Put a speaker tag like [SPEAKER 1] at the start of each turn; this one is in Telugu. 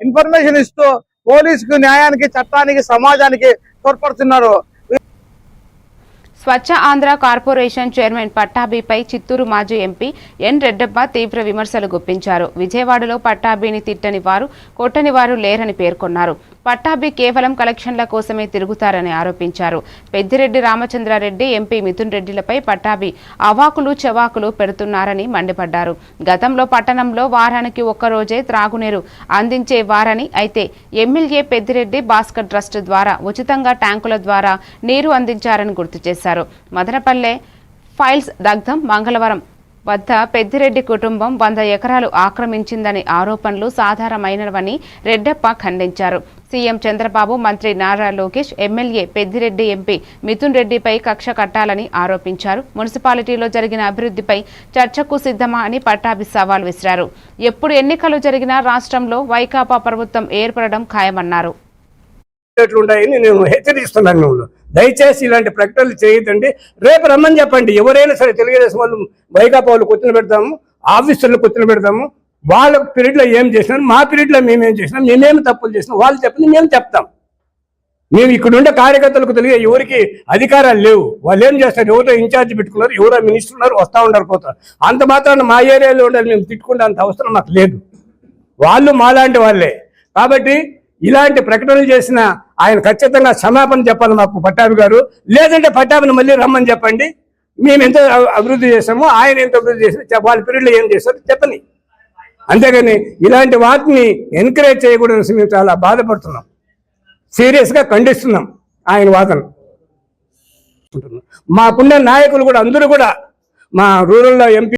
[SPEAKER 1] ఇన్ఫర్మేషన్ ఇస్తూ పోలీసుకు న్యాయానికి చట్టానికి సమాజానికి తోడ్పడుతున్నారు.
[SPEAKER 2] స్వచ్ఛ ఆంధ్ర కార్పొరేషన్ చైర్మన్ పట్టాభిపై చిత్తూరు మాజీ ఎంపీ ఎన్ రెడ్డప్ప తీవ్ర విమర్శలు గుప్పించారు. విజయవాడలో పట్టాభిని తిట్టని వారు కొట్టని వారు లేరని పేర్కొన్నారు. పట్టాభి కేవలం కలెక్షన్ల కోసమే తిరుగుతారని ఆరోపించారు. పెద్దిరెడ్డి రామచంద్రారెడ్డి ఎంపీ మిథున్ రెడ్డిలపై పట్టాభి అవాకులు చెవాకులు పెడుతున్నారని మండిపడ్డారు. గతంలో పట్టణంలో వారానికి ఒక్కరోజే త్రాగునీరు అందించే వారని అయితే ఎమ్మెల్యే పెద్దిరెడ్డి భాస్కర్ ట్రస్ట్ ద్వారా ఉచితంగా ట్యాంకుల ద్వారా నీరు అందించారని గుర్తు చేశారు. మదనపల్లె ఫైల్స్ దగ్ధం మంగళవారం వద్ద పెద్దిరెడ్డి కుటుంబం వంద ఎకరాలు ఆక్రమించిందని ఆరోపణలు సాధారణమైనవని రెడ్డప్ప ఖండించారు. సీఎం చంద్రబాబు మంత్రి నారా లోకేష్ ఎమ్మెల్యే పెద్దిరెడ్డి ఎంపీ మిథున్ రెడ్డిపై కక్ష కట్టాలని ఆరోపించారు. మున్సిపాలిటీలో జరిగిన అభివృద్ధిపై చర్చకు సిద్ధమా అని పట్టాభి సవాల్ విసిరారు. ఎప్పుడు ఎన్నికలు జరిగినా రాష్ట్రంలో వైకాపా ప్రభుత్వం ఏర్పడడం ఖాయమన్నారు.
[SPEAKER 3] ఉన్నాయని నేను హెచ్చరిస్తున్నాను మిమ్మల్ని. దయచేసి ఇలాంటి ప్రకటనలు చేయొద్దండి. రేపు రమ్మని చెప్పండి. ఎవరైనా సరే తెలుగుదేశం వాళ్ళు వైకాపా వాళ్ళు కూర్చొని పెడతాము ఆఫీసర్లు కూర్చొని పెడతాము. వాళ్ళ పీరియడ్లో ఏం చేసినారు? మా పీరియడ్లో మేమేం చేసినాం? మేమేమి తప్పులు చేసినాం? వాళ్ళు చెప్పింది మేము చెప్తాం. మేము ఇక్కడుండే కార్యకర్తలకు తెలియ ఎవరికి అధికారాలు లేవు. వాళ్ళు ఏం చేస్తారు? ఎవరో ఇన్ఛార్జ్ పెట్టుకున్నారు? ఎవరో మినిస్టర్ ఉన్నారు? వస్తూ ఉండరు పోతారు అంత మాత్రాన మా ఏరియాలో ఉండాలి మేము తిట్టుకుంటే అంత అవసరం మాకు లేదు. వాళ్ళు మాలాంటి వాళ్ళే. కాబట్టి ఇలాంటి ప్రకటనలు చేసిన ఆయన ఖచ్చితంగా క్షమాపణ చెప్పాలి మాకు పట్టాభి గారు. లేదంటే పట్టాభిని మళ్ళీ రమ్మని చెప్పండి. మేము ఎంత అభివృద్ధి చేసామో ఆయన ఎంత అభివృద్ధి చేసామో వాళ్ళ పీరియడ్లో ఏం చేశారో చెప్పని అంతేగాని ఇలాంటి వాటిని ఎంకరేజ్ చేయకూడదని మేము చాలా బాధపడుతున్నాం. సీరియస్గా ఖండిస్తున్నాం ఆయన వాదన. మాకున్న నాయకులు కూడా అందరూ కూడా మా రూరల్లో ఎంపీ